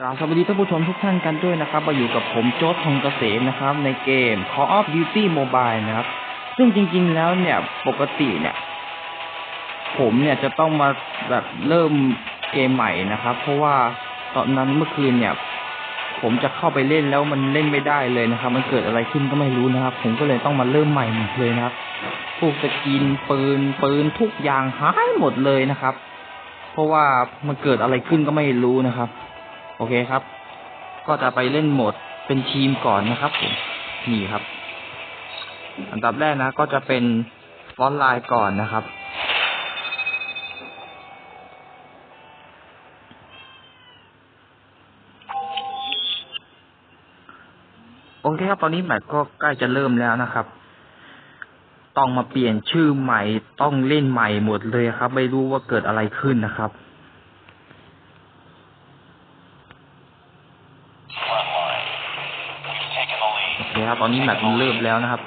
กราบสวัสดีท่านผู้ชมทุกท่านกันด้วยนะครับ มาอยู่กับผมโจ๊ตทองเกษมนะครับ ในเกม Call of Duty Mobile นะครับ ซึ่งจริงๆแล้วเนี่ยปกติเนี่ย ผมเนี่ยจะต้องมาแบบเริ่มเกมใหม่นะครับ เพราะว่าตอนนั้นเมื่อคืนเนี่ย ผมจะเข้าไปเล่นแล้วมันเล่นไม่ได้เลยนะครับ มันเกิดอะไรขึ้นก็ไม่รู้นะครับ ผมก็เลยต้องมาเริ่มใหม่หมดเลยนะครับพวกสกินปืนปืนทุกอย่างหายหมดเลยนะครับ เพราะว่ามันเกิดอะไรขึ้นก็ไม่รู้นะครับ โอเคครับ ก็จะไปเล่นโหมดเป็นทีมก่อนนะครับผมนี่ครับ อันดับแรกนะ ก็จะเป็นฟอนต์ไลน์ก่อนนะครับ โอเคครับ ตอนนี้แมตช์ก็ใกล้จะเริ่มแล้วนะครับ ต้องมาเปลี่ยนชื่อใหม่ต้องเล่นใหม่หมดเลยครับ ไม่รู้ว่าเกิดอะไรขึ้นนะครับ คครับ ตอนนี้แมตช์มันเริ่มแล้วนะครับ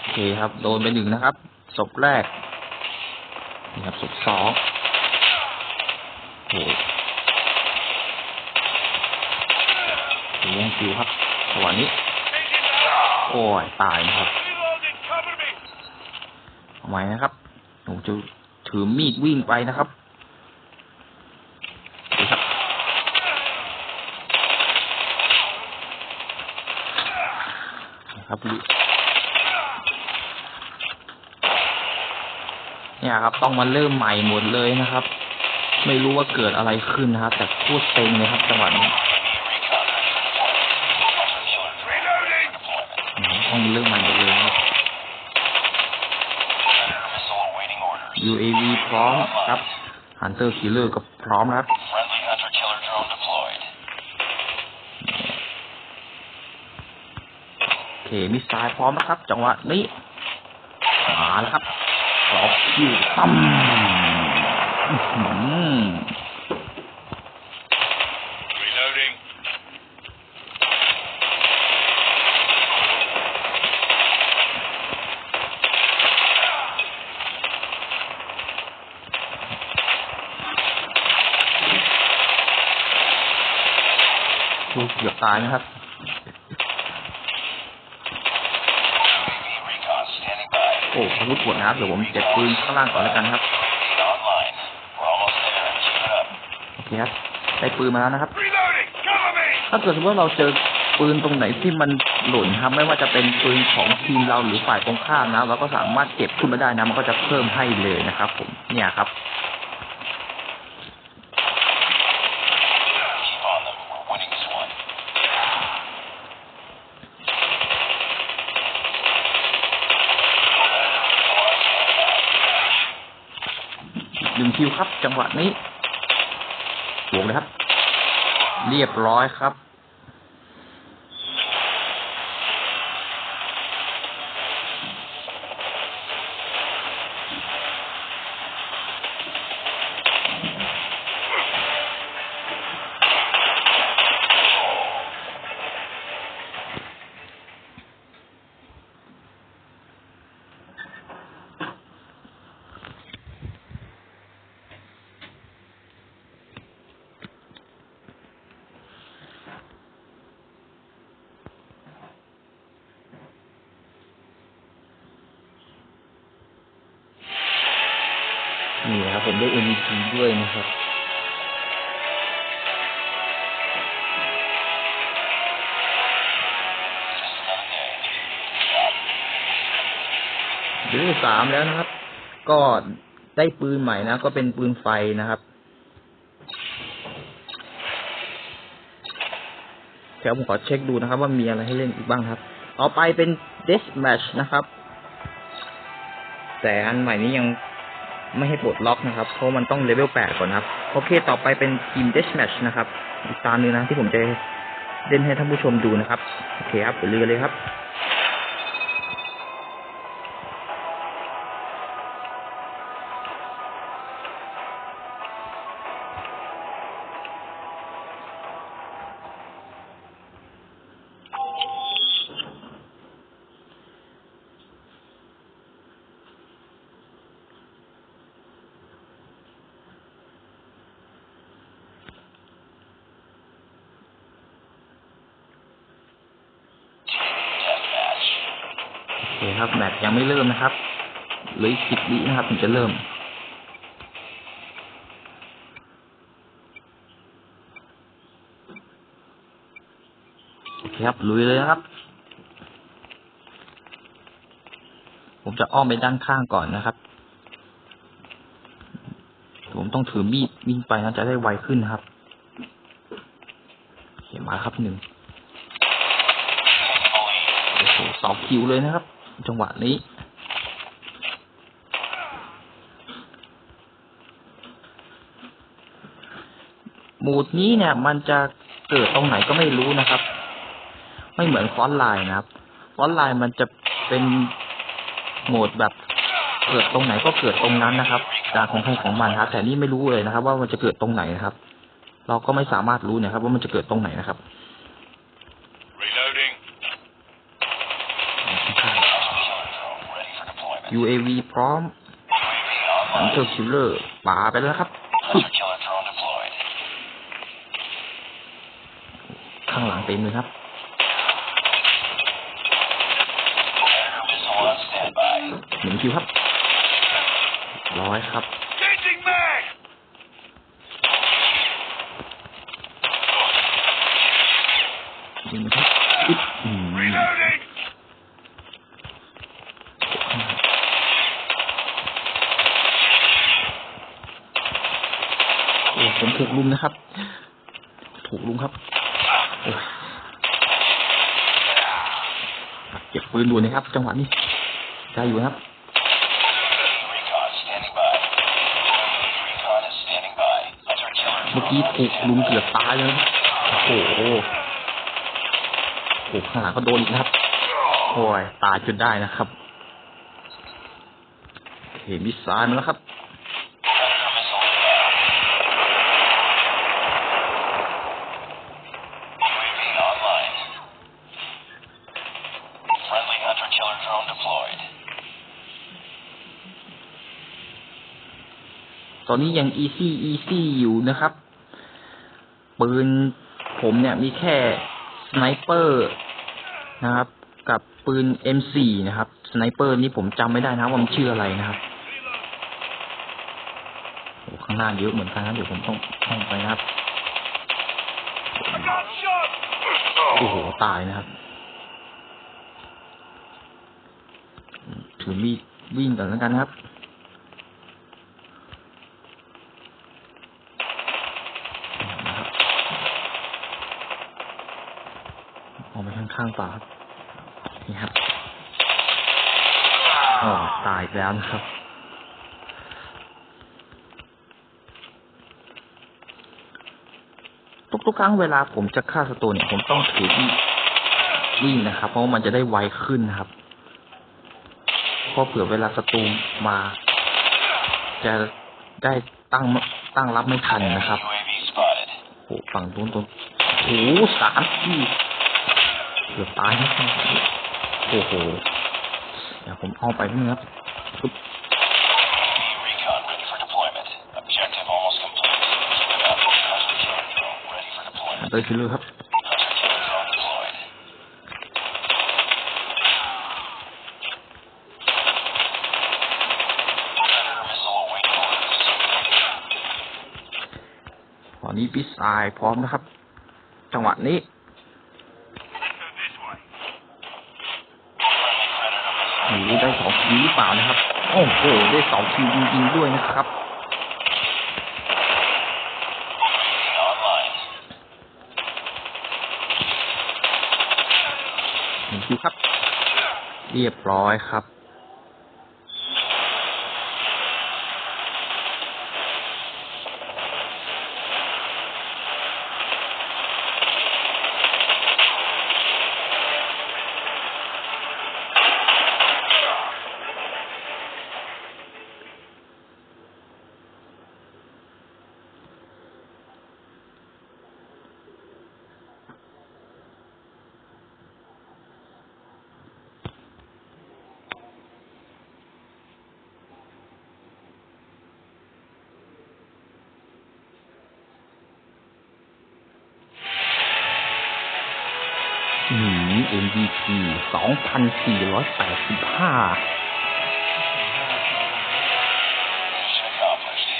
โอเคครับ โดนไปหนึ่งนะครับ ศพแรก นี่ครับศพสองโอ้โหอ้ยังคิวครับจังหวะนี้ โอ้ย ตายนะครับเอาใหม่นะครับผมจะถือมีดวิ่งไปนะครับดูครับนะ ครับเนี่ยครับ ต้องมาเริ่มใหม่หมดเลยนะครับ ไม่รู้ว่าเกิดอะไรขึ้นนะครับ แต่โคตรเต็งเลยครับจังหวะนี้ Reloading. อืมต้องเริ่มใหม่หมดเลยนะครับ UAV พร้อมครับ Hunter Killer ก็พร้อมนะครับ เคมิสไซล์พร้อมนะครับ จังหวะนี้มาแล้วครับสองคิวตั้มอื้อหือดูเกือบตายนะครับ อ้อาวุธปวดนะครับ เดี๋ยวผมเจ็บปืนข้างล่างก่อนแล้วกันครับโอเคครับได้ปืนมาแล้วนะครับ ถ้าเกิดสมมติว่าเราเจอปืนตรงไหนที่มันหล่นครับ ไม่ว่าจะเป็นปืนของทีมเราหรือฝ่ายตรงข้ามนะเราก็สามารถเก็บขึ้นมาได้นะ มันก็จะเพิ่มให้เลยนะครับ ผมเนี่ยครับ งคิวครับ จังหวะนี้บวกเลยครับ เรียบร้อยครับ นี่ครับผมได้ MVP ด้วยนะครับดือนที่สามแล้วนะครับ ก็ได้ปืนใหม่นะ ก็เป็นปืนไฟนะครับเดี๋ยวผมขอเช็คดูนะครับ ว่ามีอะไรให้เล่นอีกบ้างครับ ต่อไปเป็น Death Match นะครับ แต่อันใหม่นี้ยัง ไม่ให้ปลดล็อกนะครับ เพราะมันต้องเลเวลแปดก่อนนะครับ โอเค ต่อไปเป็นทีมเดชแมชนะครับ อีกตามนึงนะที่ผมจะเล่นให้ท่านผู้ชมดูนะครับ โอเคครับไปเรือเลยครับ ครับแมตช์ยังไม่เริ่มนะครับเหลืออีกสิบวินะครับถึงจะเริ่ม โอเคครับลุยเลยครับ ผมจะอ้อมไปด้านข้างก่อนนะครับ ผมต้องถือมีดวิ่งไปนะจะได้ไวขึ้นนะครับโอเคมาครับหนึ่งโอ้โหสองคิวเลยนะครับ จังหวะนี้ หมูดนี้เนี่ย มันจะเกิดตรงไหนก็ไม่รู้นะครับ ไม่เหมือนฟอนไลน์นะครับฟอนไลน์มันจะเป็นโหมดแบบเกิดตรงไหนก็เกิดตรงนั้นนะครับการของใครของมันครับ แต่นี่ไม่รู้เลยนะครับ ว่ามันจะเกิดตรงไหนนะครับ เราก็ไม่สามารถรู้นะครับ ว่ามันจะเกิดตรงไหนนะครับ UAV พร้อม UAV ฮัน online. เตอร์คิลเลอร์ป่าไปแล้วนะครับ Hunter killer drone deployed. ข้างหลังเต็มเลยครับ Predator missile on standby. หนึ่งคิวครับ ร้อยครับ Changing mag. ยิงนะครับอึ๊บอืม Reloading. โอ้ผมถูกลุมนะครับ ถูกลุมครับโอ้ยเก็บ ปืนด่วนนะครับ จังหวะนี้ได้อยู่ครับเมื่อกี้ถูกลุมเกือบตายเลยโอ้โหถูกขาก็โดนอีกนะครับ โอ้ยตายจนได้นะครับ เห็นมิสไซล์มาแล้วครับ ตอนนี้ยังอีซี่อีซี่อยู่นะครับ ปืนผมเนี่ยมีแค่สไนเปอร์นะครับ กับปืน M4 นะครับสไนเปอร์นี่ผมจำไม่ได้นะครับว่ามันชื่ออะไรนะครับโอ้ข้างหน้าเยอะเหมือนกันนะเดี๋ยวผมต้องท่องไปนะครับโอ้โหตายนะครับอืม ถือมีดวิ่งก่อนแล้วกันครับ ออกไปข้างๆป่าครับ นี่ครับอ๋อตายแล้วนะครับทุกๆครั้งเวลาผมจะฆ่าศัตรูเนี่ย ผมต้องถือมีดวิ่งนะครับ เพราะว่ามันจะได้ไวขึ้นนะครับ ราะเผื่อเวลาศัตรูมา จะได้ตั้งตั้งรับไม่ทันนะครับ UAV spotted. โอ้โหฝั่งนู้นตรงโอ้โหสามที่เกือบตายนะโอ้โหเดี๋ยวผมเอาไปนิดนึงครับปึ๊บ Recon ready for deployment. Objective almost complete. Keep it up. Hunter killer drone ready for ฮัน deployment. เตอร์คิลเลอร์ครับ Hunter killer drone deployed. Predator missile awaiting orders. ตอ นี้ปิสไอพร้อมนะครับ จังหวะนี้ได้สองคิวหรือเปล่านะครับ โอ้โหได้สองคิวจริงๆด้วยนะครับ UAV online. หนึ่งคิวครับ เรียบร้อยครับ MVP 2,485 Mission accomplished.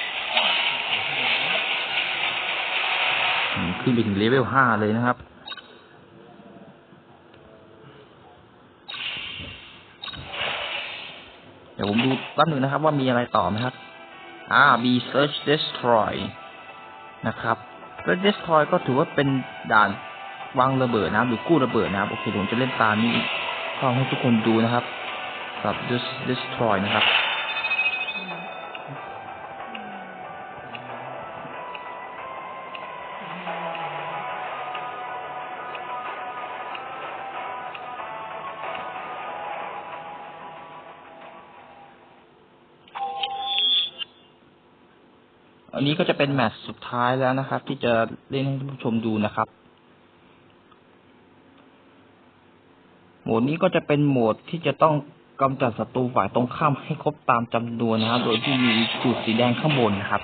อืมขึ้นไปถึงเลเวล5เลยนะครับเดี๋ยวผมดูแป๊บหนึ่งนะครับว่ามีอะไรต่อไหมครับ อ่า มี search destroy นะครับ search destroy ก็ถือว่าเป็นด่าน วางระเบิดนะครับหรือกู้ระเบิดนะครับโอเคเดี๋ยวผมจะเล่นตามนี้ลอให้ทุกคนดูนะครับกับ Des- destroy นะครับอันนี้ก็จะเป็นแมตช์สุดท้ายแล้วนะครับ ที่จะเล่นให้ท่านผู้ชมดูนะครับ หมดนี้ก็จะเป็นโหมดที่จะต้องกำจัดศัตรูฝ่ายตรงข้ามให้ครบตามจำนวนนะครับ โดยที่มีจุดสีแดงข้างบนนะครับ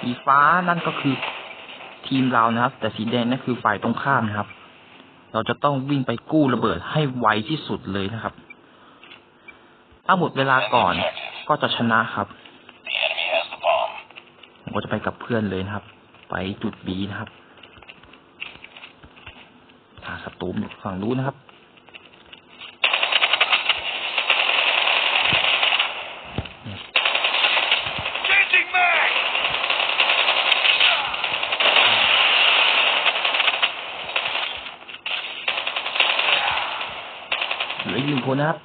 สีฟ้านั่นก็คือทีมเรานะครับ แต่สีแดงนั่นคือฝ่ายตรงข้ามนะครับ เราจะต้องวิ่งไปกู้ระเบิดให้ไวที่สุดเลยนะครับ ถ้าหมดเวลาก่อนก็จะชนะครับผมก็จะไปกับเพื่อนเลยนะครับ ไปจุดบีนะครับหาศัตรูฝั่งนู้นะครับ Changing mag! เหลืออีกห นึ่งคนนะครับ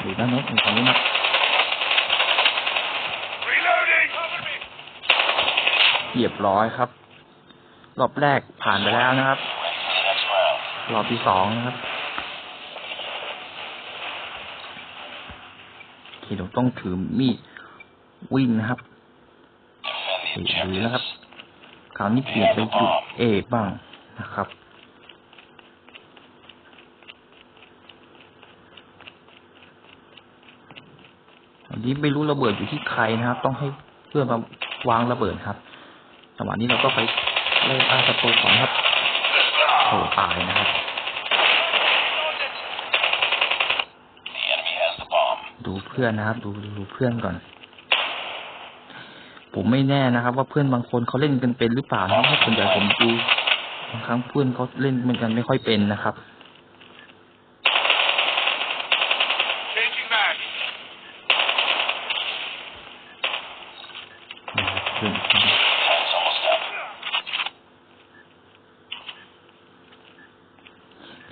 อยู่ด้านโน้นฝั่งนู้นนะครับ Reloading! Cover me! เรียบร้อยครับ รอบแรกผ่านไปแล้วนะครับ Ready for the next round. รอบที่สองนะครับโอเคเราต้องถือมีดวิ่งนะครับ Defend the หรือ objectives. นะครับ คราวนี้เปลี่ยนเป็นจุดเอบ้างนะครับ อั นนี้ไม่รู้ระเบิดอยู่ที่ใครนะครับ ต้องให้เพื่อนมาวางระเบิดครับจังหวะนี้เราก็ไปเล่นอาศัตก่อนครับโอ้ตายนะครับ ดูเพื่อนนะครับ ดูดูเพื่อนก่อน ผมไม่แน่นะครับ ว่าเพื่อนบางคนเขาเล่นกันเป็นหรือเปล่านะเพราะส่วนใหญ่ผมดูบางครั้งเพื่อนเขาเล่นเหมันกันไม่ค่อยเป็นนะครับ Changing mag. เพื่อน Time's almost up.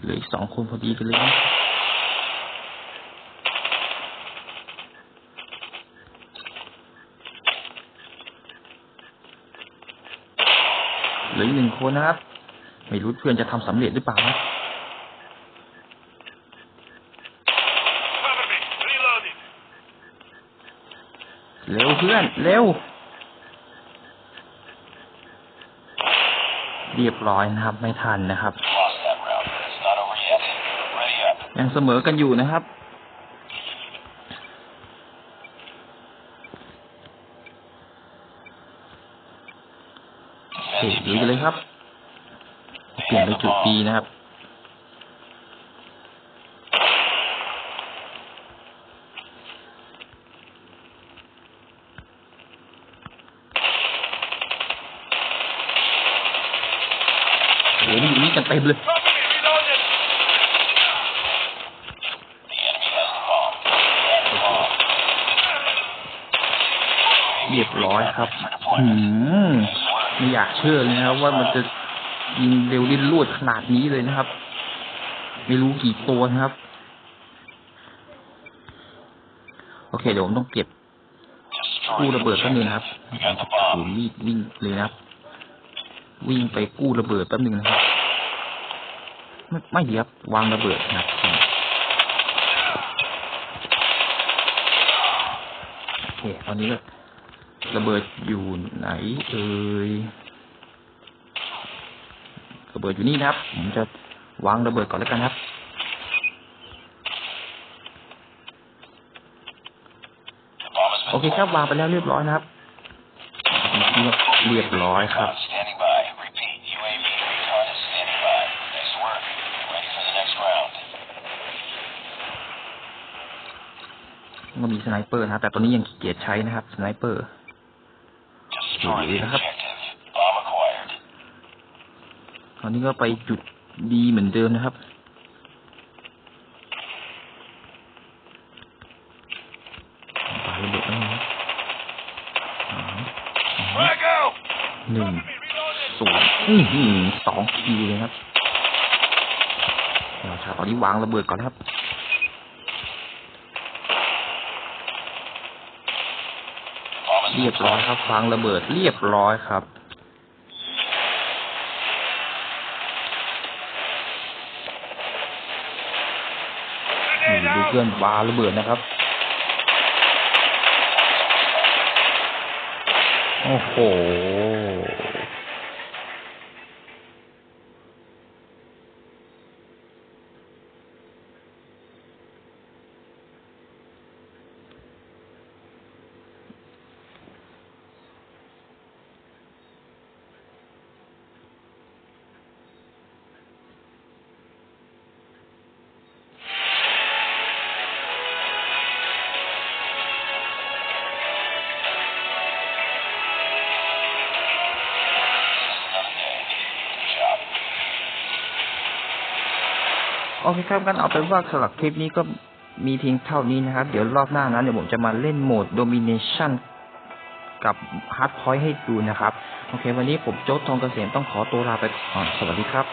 เหลืออีกสองคนพอดีกันเลยนะเหลืออีกหนึ่ง คนนะครับ ไม่รู้เพื่อนจะทำสำเร็จหรือเปล่านะเร็วเพื่อนเร็ว เรียบร้อยนะครับ ไม่ทันนะครับ ยังเสมอกันอยู่นะครับเฮ้ยดูเลยครับ เปลี่ยนไปจุด B นะครับ โอ้โหนี่อยู่นี่กันเต็มเลย เรียบร้อยครับ หืม ไม่อยากเชื่อเลยนะครับว่ามันจะ ยิงเร็วลิ้นลวดขนาดนี้เลยนะครับ ไม่รู้กี่ตัวนะครับ โอเคเดี๋ยวผมต้องเก็บกู้ระเบิดแป๊บนึงนะครับ We got the ถือ bomb. มีดวิ่งเลยนะครับ วิ่งไปกู้ระเบิดแป๊บนึงนะครับไม่ไม่ดีครับวางระเบิดนะครับโอเคตอนนี้ก็ระเบิดอยู่ไหนเอ่ย ระเบิดอยู่นี่นะครับ ผมจะวางระเบิดก่อนแล้วกันครับ โอเคครับวางไปแล้วเรียบร้อยนะครับ เรียบร้อยครับก็มีสไนเปอร์นะครับ แต่ตัวนี้ยังขี้เกียจใช้นะครับ สไนเปอร์ดีนะครับ ตอนนี้ก็ไปจุดดีเหมือนเดิมนะครับ ปาระเบิดแล้วนะหนึ่งศูนย์สองคิวเลยครับเราชาตอนนี้วางระเบิดก่อนครับเรียบร้อยครับวางระเบิดเรียบร้อยครับ นี่ ดูเพื่อนวาระเบิดนะครับ โอ้โห เคครับกันเอาเป็นว่าสำหรับคลิปนี้ก็มีเพียงเท่านี้นะครับ เดี๋ยวรอบหน้านั้นเดี๋ยวผมจะมาเล่นโหมด Domination กับ Hard Point ให้ดูนะครับ โอเค วันนี้ผมโจ๊ตทองเกษมต้องขอตัวลาไปก่อน สวัสดีครับ